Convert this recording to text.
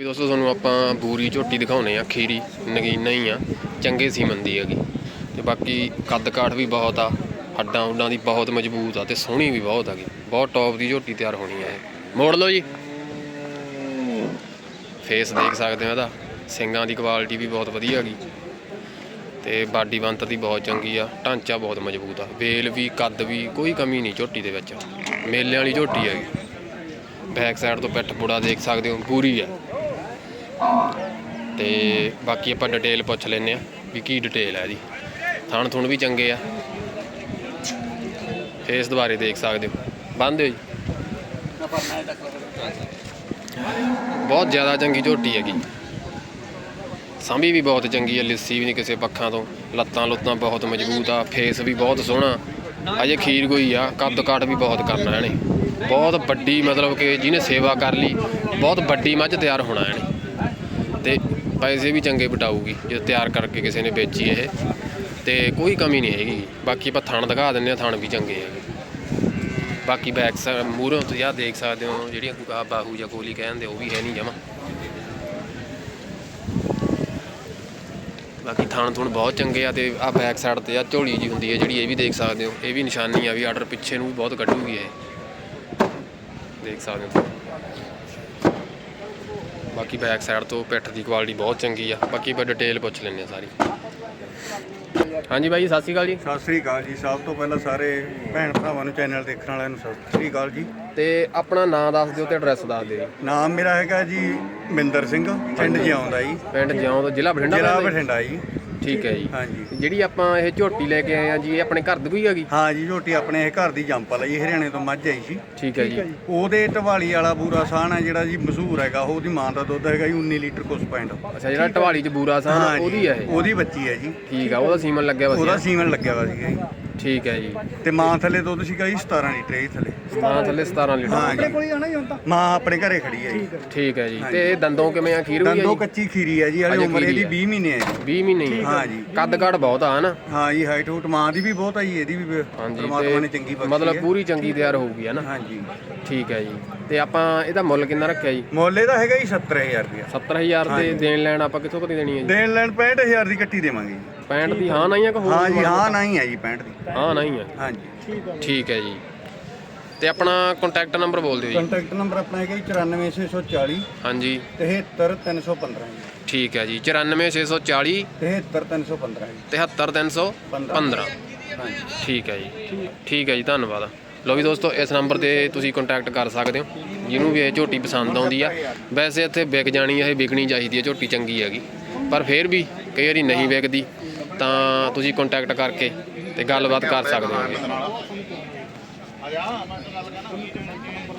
ਵੀ ਦੋਸਤੋ, ਤੁਹਾਨੂੰ ਆਪਾਂ ਬੂਰੀ ਝੋਟੀ ਦਿਖਾਉਨੇ ਆ, ਖੀਰੀ, ਨਗੀਨਾ ਹੀ ਆ, ਚੰਗੇ ਸੀਮਨ ਦੀ ਹੈਗੀ। ਤੇ ਬਾਕੀ ਕੱਦ ਕਾਠ ਵੀ ਬਹੁਤ ਆ, ਹੱਡਾਂ ਉੱਡਾਂ ਦੀ ਬਹੁਤ ਮਜ਼ਬੂਤ ਆ ਤੇ ਸੋਹਣੀ ਵੀ ਬਹੁਤ ਹੈਗੀ। ਬਹੁਤ ਟੌਪ ਦੀ ਝੋਟੀ ਤਿਆਰ ਹੋਣੀ ਆ ਇਹ। ਮੋੜ ਲਓ ਜੀ। ਫੇਸ ਦੇਖ ਸਕਦੇ ਹੋ ਇਹਦਾ। ਸਿੰਗਾਂ ਦੀ ਕੁਆਲਿਟੀ ਵੀ ਬਹੁਤ ਵਧੀਆ ਹੈਗੀ। ਤੇ ਬਾਡੀ ਬੰਤਰ ਦੀ ਬਹੁਤ ਚੰਗੀ ਆ, ਢਾਂਚਾ ਬਹੁਤ ਮਜ਼ਬੂਤ ਆ। ਵੇਲ ਵੀ, ਕੱਦ ਵੀ, ਕੋਈ ਕਮੀ ਨਹੀਂ ਝੋਟੀ ਦੇ ਵਿੱਚ। ਮੇਲਿਆਂ ਵਾਲੀ ਝੋਟੀ ਹੈਗੀ। ਬੈਕ ਸਾਈਡ ਤੋਂ ਪਿੱਠ ਬੁੜਾ ਦੇਖ ਸਕਦੇ ਹੋ, ਪੂਰੀ ਆ। ਤੇ ਬਾਕੀ ਆਪਾਂ ਡਿਟੇਲ ਪੁੱਛ ਲੈਨੇ ਆ ਵੀ ਕੀ ਡਿਟੇਲ ਹੈ ਇਹਦੀ। ਥਣ ਥੁਣ ਵੀ ਚੰਗੇ ਆ। ਫੇਸ ਦੁਬਾਰੇ ਦੇਖ ਸਕਦੇ ਹੋ। ਬੰਦ ਦਿਓ ਜੀ ਬਹੁਤ ਜ਼ਿਆਦਾ ਚੰਗੀ ਝੋਟੀ ਹੈਗੀ। ਸਾਂਭੀ ਵੀ ਬਹੁਤ ਚੰਗੀ ਹੈ ਲਿੱਸੀ ਵੀ ਨਹੀਂ ਕਿਸੇ ਪੱਖਾਂ ਤੋਂ। ਲੱਤਾਂ ਲੁੱਤਾਂ ਬਹੁਤ ਮਜ਼ਬੂਤ ਆ, ਫੇਸ ਵੀ ਬਹੁਤ ਸੋਹਣਾ। ਅਜੇ ਖੀਰ ਕੋਈ ਆ, ਕੱਦ ਕਾਠ ਵੀ ਬਹੁਤ ਕਰਨਾ ਇਹਨੇ ਬਹੁਤ ਵੱਡੀ ਮਤਲਬ ਕਿ ਜਿਹਨੇ ਸੇਵਾ ਕਰ ਲਈ, ਬਹੁਤ ਵੱਡੀ ਮੱਝ ਤਿਆਰ ਹੋਣਾ ਇਹਨੇ। ਤੇ ਪੈਸੇ ਵੀ ਚੰਗੇ ਬਟਾਊਗੀ ਜੇ ਤਿਆਰ ਕਰਕੇ ਕਿਸੇ ਨੇ ਵੇਚੀ ਇਹ। ਤੇ ਕੋਈ ਕਮੀ ਨਹੀਂ ਹੈਗੀ। ਬਾਕੀ ਆਪਾਂ ਥਣ ਦਿਖਾ ਦਿੰਨੇ ਆ ਥਣ ਵੀ ਚੰਗੇ ਹੈਗੇ। ਬਾਕੀ ਬੈਕ ਸਾਈਡ ਮੂਹਰੋਂ ਤੁਸੀਂ ਆਹ ਦੇਖ ਸਕਦੇ ਹੋ, ਜਿਹੜੀਆਂ ਕੋਈ ਬਾਹੂ ਜਾਂ ਕੋਲੀ ਕਹਿੰਦੇ, ਉਹ ਵੀ ਹੈ ਨਹੀਂ ਜਮਾ। ਬਾਕੀ ਥਾਣ ਥੁਣ ਬਹੁਤ ਚੰਗੇ ਆ ਤੇ ਆ ਬੈਕ ਸਾਈਡ ਤੇ ਆ ਝੋਲੀ ਜੀ ਹੁੰਦੀ ਹੈ, ਜਿਹੜੀ ਇਹ ਵੀ ਦੇਖ ਸਕਦੇ ਹੋ। ਇਹ ਵੀ ਨਿਸ਼ਾਨੀ ਆ ਵੀ ਆਰਡਰ ਪਿੱਛੇ ਨੂੰ ਵੀ ਬਹੁਤ ਕੱਢੂਗੀ ਇਹ। ਦੇਖ ਸਕਦੇ ਹੋ। ਤੁਸੀਂ। ਬਾਕੀ ਬੈਕ ਸਾਈਡ ਤੋਂ ਪਿੱਠ ਦੀ ਕੁਆਲਿਟੀ ਬਹੁਤ ਚੰਗੀ ਆ। ਬਾਕੀ ਆਪਾਂ ਡਿਟੇਲ ਪੁੱਛ ਲੈਂਦੇ ਆ ਸਾਰੀ। ਹਾਂਜੀ ਬਾਈ ਸਤਿ ਸ਼੍ਰੀ ਅਕਾਲ ਜੀ। ਸਤਿ ਸ੍ਰੀ ਅਕਾਲ ਜੀ। ਸਭ ਤੋਂ ਪਹਿਲਾਂ ਸਾਰੇ ਭੈਣ ਭਰਾਵਾਂ ਨੂੰ ਚੈਨਲ ਦੇਖਣ ਵਾਲਿਆਂ ਨੂੰ ਸਤਿ ਸ੍ਰੀ ਅਕਾਲ ਜੀ। ਤੇ ਆਪਣਾ ਨਾਮ ਦੱਸ ਦਿਓ ਤੇ ਐਡਰੈਸ ਦੱਸ ਦਿਓ ਜੀ। ਨਾਮ ਮੇਰਾ ਹੈਗਾ ਜੀ ਮਿੰਦਰ ਸਿੰਘ ਪਿੰਡ ਜਿਉਂਦਾ ਜੀ। ਪਿੰਡ ਜਿਉਂ ਤੋਂ ਜ਼ਿਲ੍ਹਾ ਬਠਿੰਡਾ ਜ਼ਿਲ੍ਹਾ ਪੈਂਦਾ ਜੀ? ਬਠਿੰਡਾ ਜੀ। ਠੀਕ ਹੈ ਜੀ। ਹਾਂਜੀ। ਜਿਹੜੀ ਆਪਾਂ ਇਹ ਝੋਟੀ ਲੈ ਕੇ ਆਏ ਆ ਜੀ ਇਹ ਆਪਣੇ ਘਰ ਦੀ ਕੋਈ ਹੈਗੀ? ਹਾਂ ਜੀ ਝੋਟੀ ਆਪਣੇ ਇਹ ਘਰ ਦੀ ਜੰਪਲ ਹੈ ਜੀ ਹਰਿਆਣੇ ਤੋਂ ਮੱਝ ਆਈ ਸੀ। ਠੀਕ ਹੈ ਜੀ। ਉਹਦੇ ਢਵਾਲੀ ਵਾਲਾ ਬੂਰਾ ਸਾਹਣ ਹੈ ਜਿਹੜਾ ਜੀ ਮਸ਼ਹੂਰ ਹੈਗਾ ਉਹਦੀ ਮਾਂ ਦਾ ਦੁੱਧ ਹੈਗਾ ਜੀ 19 ਲੀਟਰ ਕੁਸ ਪੈਂਟ ਅੱਛਾ ਜਿਹੜਾ ਢਵਾਲੀ ਚ ਬੂਰਾ ਸਾਹ ਹਾਂ ਉਹਦੀ ਹੈ ਇਹ? ਉਹਦੀ ਬੱਚੀ ਹੈ ਜੀ। ਠੀਕ ਆ ਉਹਦਾ ਸੀਮਨ ਲੱਗਿਆ ਉਹਦਾ ਵਧੀਆ ਸੀਮਨ ਲੱਗਿਆ ਵਾ ਸੀਗਾ ਜੀ। ਠੀਕ ਹੈ ਜੀ। ਤੇ ਮਾਂ ਥੱਲੇ ਦੁੱਧ ਸੀਗਾ ਜੀ 17 ਲੀਟਰ ਇਹ ਥੱਲੇ। ਹਾਂ ਥੱਲੇ 17 ਹਾਂ ਲੀਟਰ ਜੀ ਮਾਂ ਆਪਣੇ ਘਰੇ ਖੜੀ ਹੈ ਜੀ। ਠੀਕ ਹੈ ਜੀ। ਤੇ ਇਹ ਦੰਦੋਂ ਕਿਵੇਂ ਆ? ਖੀਰ ਹੋਈ ਹੈ ਦੰਦੋ ਜੀ? ਕੱਚੀ ਖੀਰੀ ਹੈ ਜੀ ਹਲੇ ਉਮਰ ਇਹਦੀ ਹੈ। 20 ਮਹੀਨੇ ਹੈ ਜੀ। 20 ਮਹੀਨੇ ਹੀ। ਹਾਂ ਜੀ। ਕੱਦ ਕਾਠ ਬਹੁਤ ਆ ਹਨਾ? ਹਾਂ ਜੀ ਹਾਈਟ ਹੂਟ ਮਾਂ ਦੀ ਵੀ ਬਹੁਤ ਆ ਜੀ ਇਹਦੀ ਵੀ ਹਾਂਜੀ ਪਰਮਾਤਮਾ ਨੇ ਤੇ ਚੰਗੀ ਬਖਸ਼ੀ ਮਤਲਬ ਹੈ ਪੂਰੀ ਚੰਗੀ ਤਿਆਰ ਹੋਊਗੀ ਹਨਾ? ਹਾਂਜੀ ਠੀਕ ਹੈ ਜੀ। ਤੇ ਆਪਾਂ ਇਹਦਾ ਮੁੱਲ ਕਿੰਨਾ ਰੱਖਿਆ ਜੀ? ਮੁੱਲ ਇਹਦਾ ਹੈਗਾ ਜੀ 70000 ਰੁਪਇਆ। 70000 ਦੇ ਦੇਣ ਲੈਣ ਆਪਾਂ ਕਿੱਥੋਂ ਕਦੀ ਦੇਣੀ ਹੈ ਜੀ? ਦੇਣ ਲੈਣ 65000 ਦੀ ਕੱਟੀ ਦੇਵਾਂਗੇ ਜੀ। 65 ਦੀ ਹਾਂ ਨਹੀਂ ਆ ਕਿ ਹੋਰ ਹਾਂ ਜੀ ਹਾਂ ਨਹੀਂ ਹੈ ਜੀ 65 ਦੀ। ਹਾਂ ਨਹੀਂ ਆ ਹਾਂਜੀ ਠੀਕ ਹੈ ਜੀ। ਤੇ ਆਪਣਾ ਕੰਟੈਕਟ ਨੰਬਰ ਬੋਲ ਦਿਓ ਜੀ। ਕੰਟੈਕਟ ਨੰਬਰ ਆਪਣਾ ਹੈਗਾ ਜੀ 94640 ਹਾਂਜੀ। 73315 ਜੀ। ਠੀਕ ਹੈ ਜੀ 94640 73315 ਜੀ। 73315 ਹਾਂਜੀ। ਠੀਕ ਹੈ ਜੀ। ਠੀਕ। ਹੈ ਜੀ ਧੰਨਵਾਦ। ਲੋ ਵੀ ਦੋਸਤੋ ਇਸ ਨੰਬਰ ਤੇ ਤੁਸੀਂ ਕੰਟੈਕਟ ਕਰ ਸਕਦੇ ਹੋ। ਜਿਹਨੂੰ ਵੀ ਇਹ ਝੋਟੀ ਪਸੰਦ ਆਉਂਦੀ ਆ। ਵੈਸੇ ਇੱਥੇ ਵਿਕ ਜਾਣੀ ਇਹ ਵਿਕਣੀ ਚਾਹੀਦੀ ਹੈ ਝੋਟੀ ਚੰਗੀ ਹੈਗੀ। ਪਰ ਫਿਰ ਵੀ ਕਈ ਵਾਰੀ ਨਹੀਂ ਵਿਕਦੀ ਤਾਂ ਤੁਸੀਂ ਕੰਟੈਕਟ ਕਰਕੇ ਤੇ ਗੱਲਬਾਤ ਕਰ ਸਕਦੇ ਹੋਗੇ